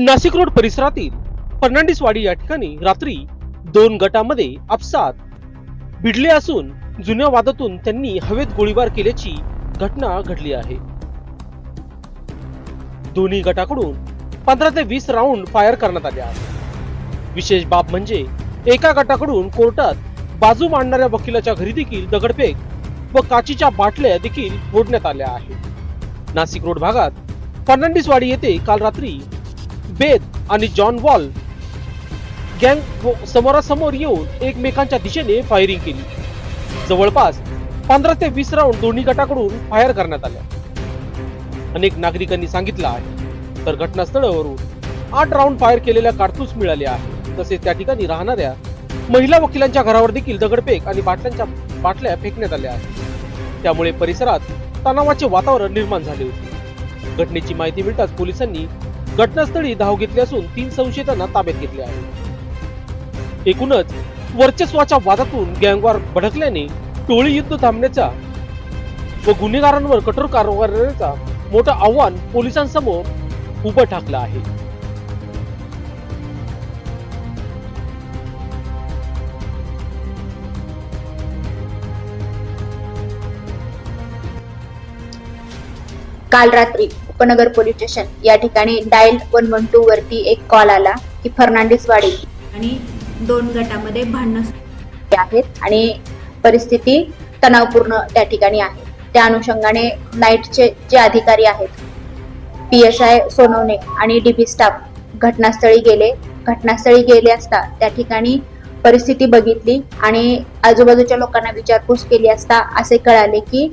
Nashik road परिसरातील फर्नांडिसवाडी या ठिकाणी रात्री दोन गटामध्ये आपसात भिडले असून जुन्या वादातून त्यांनी हवेत गोळीबार केल्याची घटना घडली आहे. दोन्ही गटाकडून पंधरा ते वीस राऊंड फायर करण्यात आले आहेत. विशेष बाब म्हणजे एका गटाकडून कोर्टात बाजू मांडणाऱ्या वकिलाच्या घरी देखील दगडफेक व काचीच्या बाटल्या देखील फोडण्यात आल्या आहेत. नाशिक रोड भागात फर्नांडिसवाडी येथे काल रात्री बेद आणि जॉन वॉल गँग समोरासमोर येऊन एकमेकांच्या दिशेने फायरिंग केली. जवळपास पंधरा ते वीस राऊंड दोन्ही गटाकडून फायर करण्यात आल्या. अनेक नागरिकांनी सांगितलं आहे तर घटनास्थळावरून आठ राऊंड फायर केलेल्या कारतूस मिळाले आहे. तसेच त्या ठिकाणी राहणाऱ्या महिला वकिलांच्या घरावर देखील दगडफेक आणि बाटल्यांच्या बाटल्या फेकण्यात आल्या आहेत. त्यामुळे परिसरात तणावाचे वातावरण निर्माण झाले होते. घटनेची माहिती मिळताच पोलिसांनी घटनास्थळी धाव घेतली असून तीन संशयितांना ताब्यात घेतले आहे. एकूणच वर्चस्वाच्या वादातून गँगवार भडकल्याने टोळी युद्ध थांबण्याचा व गुन्हेगारांवर कठोर कारवाई करण्याचा मोठं आव्हान पोलिसांसमोर उभं ठाकलं आहे. काल रात्री उपनगर पोलीस स्टेशन. या ठिकाणी डायल वन वन टू वरती एक कॉल आला की फर्नांडिस वाडी आणि दोन गटामध्ये भांडणं आहेत आणि परिस्थिती तणावपूर्ण त्या ठिकाणी आहे. त्या अनुषंगाने नाईटचे जे अधिकारी आहेत पी एस आय सोनवणे आणि डीबी स्टाफ घटनास्थळी गेले. घटनास्थळी गेले असता त्या ठिकाणी परिस्थिती बघितली आणि आजूबाजूच्या लोकांना विचारपूस केली असता असे कळाले की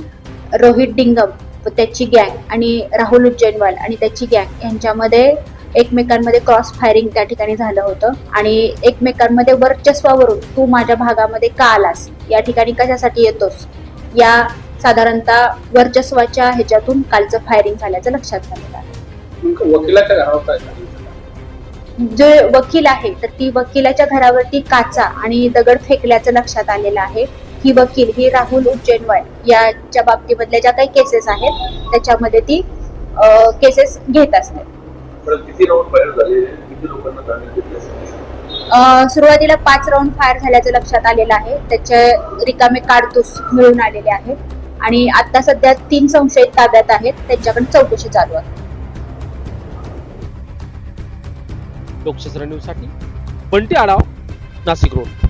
रोहित डिंगम त्याची गँग आणि राहुल उज्जैनवाल आणि त्याची गँग यांच्यामध्ये एकमेकांमध्ये क्रॉस फायरिंग त्या ठिकाणी झालं होतं. आणि एकमेकांमध्ये वर्चस्वावरून तू माझ्या भागामध्ये का आलास? या ठिकाणी कशासाठी येतोस? या साधारणतः वर्चस्वाच्या ह्याच्यातून कालचं फायरिंग झाल्याचं लक्षात झालं? जे वकील आहे तर ती वकिलाच्या घरावरती काचा आणि दगड फेकल्याचं लक्षात आलेलं आहे. ही वकील ही राहुल उज्जैनवाल याच्या बाबतीमधल्या ज्या काही केसेस आहेत त्याच्यामध्ये ती केसेस घेत असते. सुरुवातीला पाच राऊंड फायर झाल्याचं लक्षात आलेलं आहे. त्याचे रिकामे काडतूस मिळून आलेले आहेत आणि आता सध्या तीन संशयित ताब्यात आहेत. त्यांच्याकडे चौकशी चालू आहे. लोकशास्त्र न्यूजसाठी बंटी आढाव नाशिक रोड.